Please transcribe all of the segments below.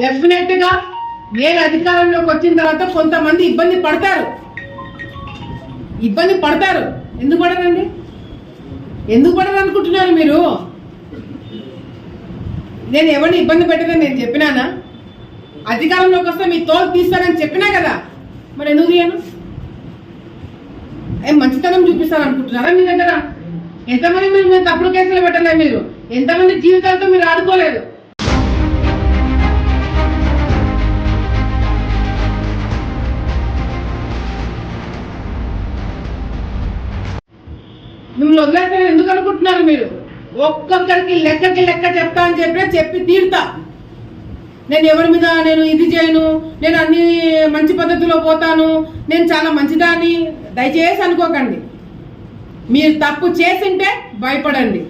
డెఫినెట్గా నేను అధికారంలోకి వచ్చిన తర్వాత కొంతమంది ఇబ్బంది పడతారు. ఇబ్బంది పడతారు. ఎందుకు పడరండి? ఎందుకు పడరు అనుకుంటున్నారు మీరు? నేను ఎవరిని ఇబ్బంది పెట్టదని నేను చెప్పినానా? అధికారంలోకి వస్తే మీ తోలు తీస్తానని చెప్పినా కదా? మరి ఎందుకు తీయను? ఏం మంచితనం చూపిస్తారనుకుంటున్నారా మీ దగ్గర? ఎంతమంది మీరు తప్పుడు కేసులు పెట్టలేదు మీరు? ఎంతమంది జీవితాలతో మీరు ఆడుకోలేదు? మిమ్మల్ని వదిలేస్తాను ఎందుకు అనుకుంటున్నారు మీరు? ఒక్కొక్కరికి లెక్కకి లెక్క చెప్తా అని చెప్పి చెప్పి తీరుతా. నేను ఎవరి మీద నేను ఇది చేయను నేను అన్ని మంచి పద్ధతిలో పోతాను నేను చాలా మంచిదాన్ని. దయచేసి అనుకోకండి. మీరు తప్పు చేసింటే భయపడండి.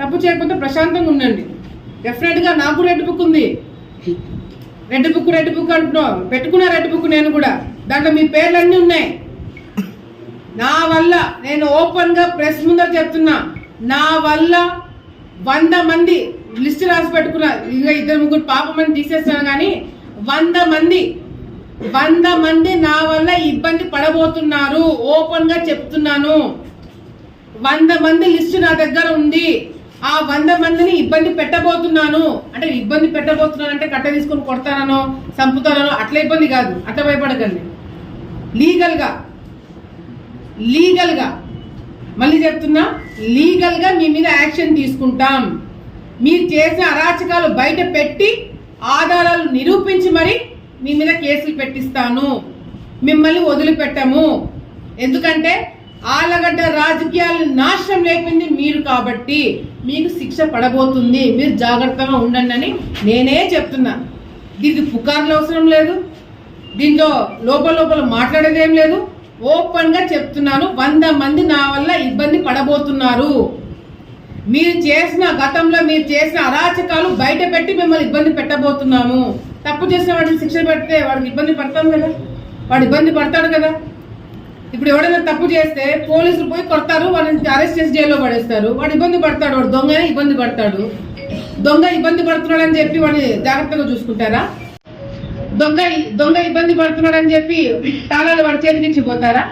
తప్పు చేయకపోతే ప్రశాంతంగా ఉండండి. డెఫినెట్గా నాకు రెడ్ బుక్ ఉంది. రెడ్ బుక్ రెడ్ బుక్ అంటున్నాం పెట్టుకున్న రెడ్ బుక్ నేను కూడా. దాంట్లో మీ పేర్లన్నీ ఉన్నాయి. నా వల్ల నేను ఓపెన్గా ప్రెస్ ముందర చెప్తున్నా నా వల్ల వంద మంది లిస్ట్ రాసి పెట్టుకున్నా ఇద్దరు ముగ్గురు పాప మంది తీసేస్తాను కానీ వంద మంది వంద మంది నా వల్ల ఇబ్బంది పడబోతున్నారు. ఓపెన్గా చెప్తున్నాను. వంద మంది లిస్ట్ నా దగ్గర ఉంది. ఆ వంద మందిని ఇబ్బంది పెట్టబోతున్నాను. అంటే ఇబ్బంది పెట్టబోతున్నాను అంటే కట్ట తీసుకొని కొడతానో చంపుతానో అట్లా ఇబ్బంది కాదు. అట్లా భయపడకండి. లీగల్గా లీగల్గా. మళ్ళీ చెప్తున్నా లీగల్గా మీ మీద యాక్షన్ తీసుకుంటాం. మీరు చేసిన అరాచకాలు బయట పెట్టి ఆధారాలు నిరూపించి మరి మీ మీద కేసులు పెట్టిస్తాను. మిమ్మల్ని వదిలిపెట్టము. ఎందుకంటే ఆలగడ్డ రాజకీయాలు నాశనం లేపింది మీరు కాబట్టి మీకు శిక్ష పడబోతుంది. మీరు జాగ్రత్తగా ఉండండి అని నేనే చెప్తున్నా. దీనికి పుకార్లు అవసరం లేదు. దీంట్లో లోపల లోపల మాట్లాడేది ఏం లేదు. ఓపెన్గా చెప్తున్నాను వంద మంది నా వల్ల ఇబ్బంది పడబోతున్నారు. మీరు చేసిన గతంలో మీరు చేసిన అరాచకాలు బయట పెట్టి మిమ్మల్ని ఇబ్బంది పెట్టబోతున్నాము. తప్పు చేసిన వాడిని శిక్ష పెడితే వాడికి ఇబ్బంది పడతాం కదా? వాడు ఇబ్బంది పడతాడు కదా? ఇప్పుడు ఎవడైనా తప్పు చేస్తే పోలీసులు పోయి కొడతారు వాడిని అరెస్ట్ చేసి జైల్లో పడేస్తారు. వాడు ఇబ్బంది పడతాడు వాడు దొంగ ఇబ్బంది పడతాడు. దొంగ ఇబ్బంది పడుతున్నాడని చెప్పి వాడిని జాగ్రత్తగా చూసుకుంటారా? దొంగ దొంగ ఇబ్బంది పడుతున్నాడని చెప్పి తాళాలు వాడి చేతి నుంచి పోతారా?